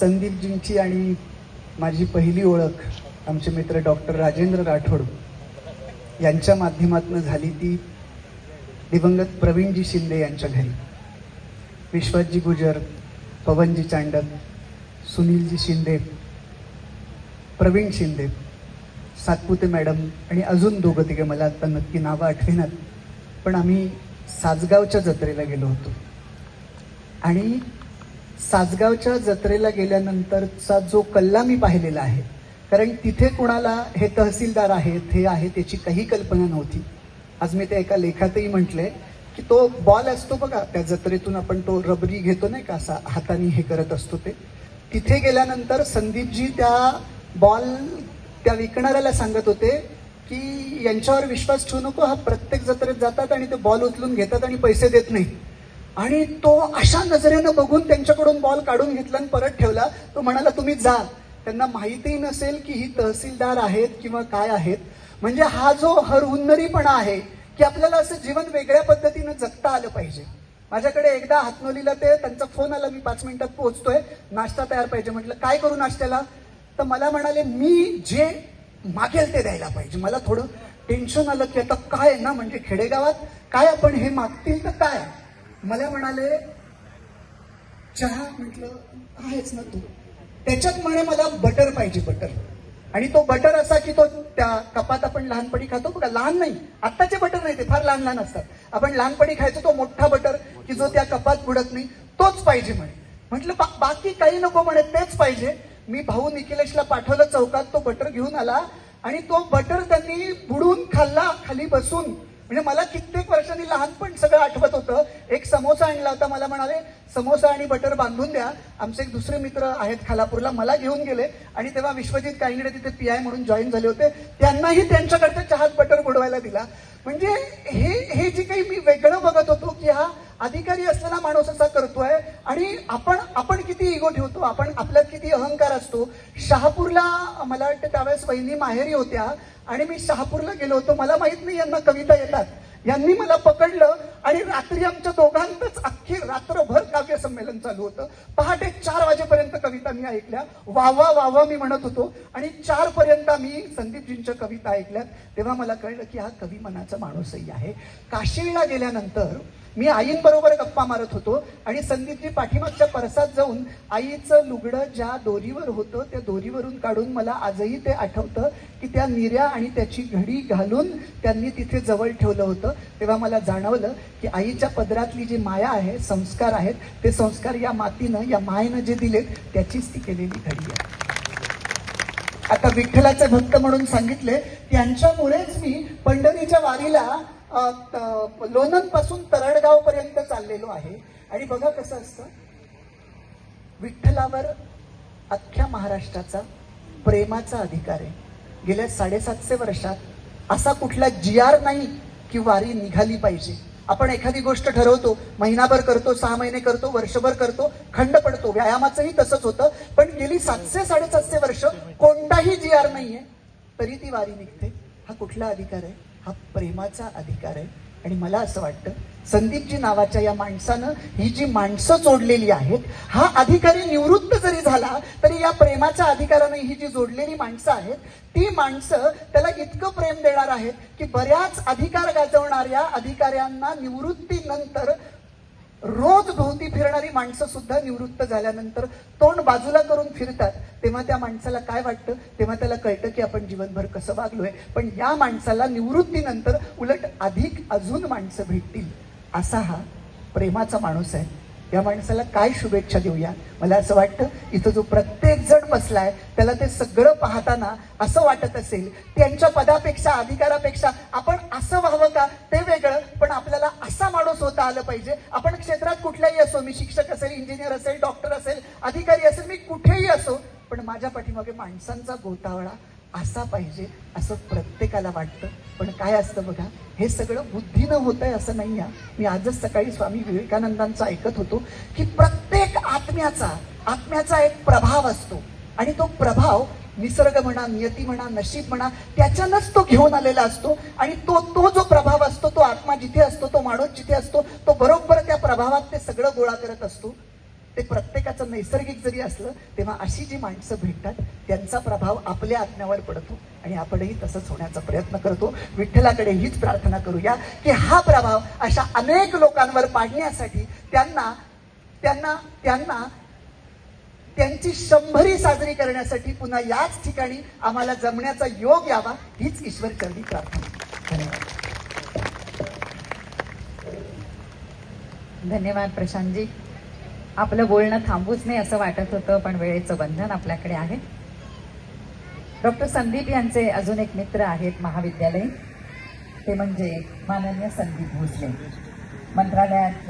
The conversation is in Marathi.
संदीपजींची आणि माझी पहिली ओळख आमचे मित्र डॉक्टर राजेंद्र राठोड यांच्या माध्यमातून झाली ती दिवंगत प्रवीणजी शिंदे यांच्या घरी. विश्वजी गुजर पवनजी चांडक सुनीलजी शिंदे प्रवीण शिंदे सातपुते मॅडम आणि अजून दोघं तिघे मला आता नक्की नावं आठवेनात पण आम्ही सासगावच्या जत्रेला गेलो होतो. आणि सासगावच्या जत्रेला गेल्यानंतरचा जो कल्ला मी पाहिलेला आहे कारण तिथे कुणाला हे तहसीलदार आहेत हे आहे त्याची काही कल्पना नव्हती. आज मी ते एका लेखातही म्हटलंय की तो बॉल असतो बघा त्या जत्रेतून आपण तो रबरी घेतो नाही का असा हाताने हे करत असतो ते. तिथे गेल्यानंतर संदीपजी त्या बॉल त्या विकणाऱ्याला सांगत होते की यांच्यावर विश्वास ठेवू नको हा प्रत्येक जत्रेत जातात आणि ते बॉल उचलून घेतात आणि पैसे देत नाही. आणि तो अशा नजरेनं बघून त्यांच्याकडून बॉल काढून घेतला आणि परत ठेवला. तो म्हणाला तुम्ही जा. त्यांना माहितीही नसेल की ही तहसीलदार आहेत किंवा काय आहेत. म्हणजे हा जो हरहुन्नरीपणा आहे की आपल्याला असं जीवन वेगळ्या पद्धतीनं जगता आलं पाहिजे. माझ्याकडे एकदा हातनोलीला ते त्यांचा फोन आला मी पाच मिनिटात पोहोचतोय. नाश्ता तयार पाहिजे म्हटलं काय करू नाश्त्याला? तर मला म्हणाले मी जे मागेल ते द्यायला पाहिजे. मला थोडं टेन्शन आलं की आता काय आहे ना म्हणजे खेडेगावात? काय आपण हे मागतील तर काय? मला म्हणाले चहा म्हटलं आहेच ना तू. त्याच्यात म्हणे मला बटर पाहिजे बटर आणि तो बटर असा की तो त्या कपात आपण लहानपणी खातो बघा लहान नाही. आत्ताचे बटर नाही ते फार लहान लहान असतात. आपण लहानपणी खायचो तो मोठा बटर की जो त्या कपात बुडत नाही तोच पाहिजे म्हणे. म्हटलं बा- बाकी काही नको म्हणे तेच पाहिजे. मी भाऊ निखिलेशला पाठवलं चौकात तो बटर घेऊन आला आणि तो बटर त्यांनी बुडून खाल्ला खाली बसून. म्हणजे मला कित्येक वर्षांनी लहानपण सगळं आठवत होतं. समोसा आणला होता मला म्हणाले समोसा आणि बटर बांधून द्या. आमचे एक दुसरे मित्र आहेत खालापूरला मला घेऊन गेले. आणि तेव्हा विश्वजित काहींकडे तिथे पी आय म्हणून जॉईन झाले होते. त्यांनाही त्यांच्याकडचं चहात बटर बुडवायला दिला. म्हणजे हे हे जे काही मी वेगळं बघत होतो की हा अधिकारी असलेला माणूस असा करतोय आणि आपण आपण किती इगो ठेवतो आपण आपल्यात किती अहंकार असतो. शहापूरला मला वाटतं त्यावेळेस वहिनी माहेरी होत्या आणि मी शहापूरला गेलो होतो. मला माहीत नाही यांना कविता येतात. यांनी मला पकडलं आणि रात्री आमच्या दोघांतच अख्खी रात्रभर काव्य संमेलन चालू होतं. पहाटे चार वाजेपर्यंत कविता मी ऐकल्या. वावा वावा मी म्हणत होतो. आणि चार पर्यंत मी संदीपजींच्या कविता ऐकल्यात. तेव्हा मला कळलं की हा कवी मनाचा माणूसही आहे. काशीला गेल्यानंतर मी आईंबरोबर गप्पा मारत होतो आणि संदीपजी पाठीमागच्या परसात जाऊन आईचं लुगडं ज्या दोरीवर होतं त्या दोरीवरून काढून मला आजही ते आठवतं की त्या निर्या आणि त्याची घडी घालून त्यांनी तिथे जवळ ठेवलं होतं. तेव्हा मला जाणवलं की आईच्या पदरातली जी माया आहे संस्कार आहेत ते संस्कार या मातीनं या मायेनं जे दिलेत त्याचीच ती केलेली घडी आहे. आता विठ्ठलाचे भक्त म्हणून सांगितले त्यांच्यामुळेच मी पंढरीच्या वारीला लोणंदपासून तरडगाव पर्यंत चाललेलो आहे. आणि बघा कसं असतं. विठ्ठलावर अख्ख्या महाराष्ट्राचा प्रेमाचा अधिकार आहे. गेल्या साडेसातशे वर्षात असा कुठला जी आर नाही की वारी निघाली पाहिजे. आपण एखादी गोष्ट ठरवतो महिनाभर करतो सहा महिने करतो वर्षभर करतो खंड पडतो व्यायामाचंही तसंच होतं पण गेली सातशे साडेसातशे वर्ष कोणताही जी आर नाहीये तरी ती वारी निघते. हा कुठला अधिकार आहे? हा प्रेमाचा अधिकार आहे. आणि मला असं वाटतं संदीपजी नावाच्या या माणसानं ही जी माणसं जोडलेली आहेत हा अधिकारी निवृत्त जरी झाला तरी या प्रेमाच्या अधिकारानं ही जी जोडलेली माणसं आहेत ती माणसं त्याला इतकं प्रेम देणार आहेत की बऱ्याच अधिकार गाजवणाऱ्या अधिकाऱ्यांना निवृत्तीनंतर रोज भोवती फिरणारी माणसं सुद्धा निवृत्त झाल्यानंतर तोंड बाजूला करून फिरतात. तेव्हा त्या माणसाला काय वाटतं? तेव्हा त्याला कळतं की आपण जीवनभर कसं वागलोय. पण या माणसाला निवृत्तीनंतर उलट अधिक अजून माणसं भेटतील. असा हा प्रेमाचा माणूस आहे. या माणसाला काय शुभेच्छा देऊया? मला असं वाटतं इथं जो प्रत्येक जण बसलाय त्याला ते सगळं पाहताना असं वाटत असेल त्यांच्या पदापेक्षा अधिकारापेक्षा आपण असं व्हावं का? ते वेगळं पण आपल्याला असा माणूस होता आलं पाहिजे. आपण क्षेत्रात कुठल्याही असो मी शिक्षक असेल इंजिनियर असेल डॉक्टर असेल अधिकारी असेल मी कुठेही असो पण माझ्या पाठीमागे माणसांचा गोतावळा असा पाहिजे असं प्रत्येकाला वाटतं. पण काय असतं बघा हे सगळं बुद्धीनं होत आहे असं नाही आहे मी आजच सकाळी स्वामी विवेकानंदांचं ऐकत होतो की प्रत्येक आत्म्याचा आत्म्याचा एक प्रभाव असतो. आणि तो प्रभाव निसर्ग म्हणा नियती म्हणा नशीब म्हणा त्याच्यानंच तो घेऊन आलेला असतो. आणि तो तो जो प्रभाव असतो तो आत्मा जिथे असतो तो माणूस जिथे असतो तो बरोबर त्या प्रभावात ते सगळं गोळा करत असतो. ते प्रत्येकाचं नैसर्गिक जरी असलं तेव्हा अशी जी माणसं भेटतात त्यांचा प्रभाव आपल्या आज्ञावर पडतो. आणि आपणही तसंच होण्याचा प्रयत्न करतो. विठ्ठलाकडे हीच प्रार्थना करूया की हा प्रभाव अशा अनेक लोकांवर पाडण्यासाठी त्यांना त्यांना त्यांना त्यांची शंभरी साजरी करण्यासाठी पुन्हा याच ठिकाणी आम्हाला जमण्याचा योग यावा हीच ईश्वर चरणी प्रार्थना. धन्यवाद. धन्यवाद प्रशांतजी. आपलं बोलणं थांबूच नाही असं वाटत होतं पण वेळेचं बंधन आपल्याकडे आहे. डॉक्टर संदीप यांचे अजून एक मित्र आहेत महाविद्यालय ते म्हणजे माननीय संदीप भोसले मंत्रालयात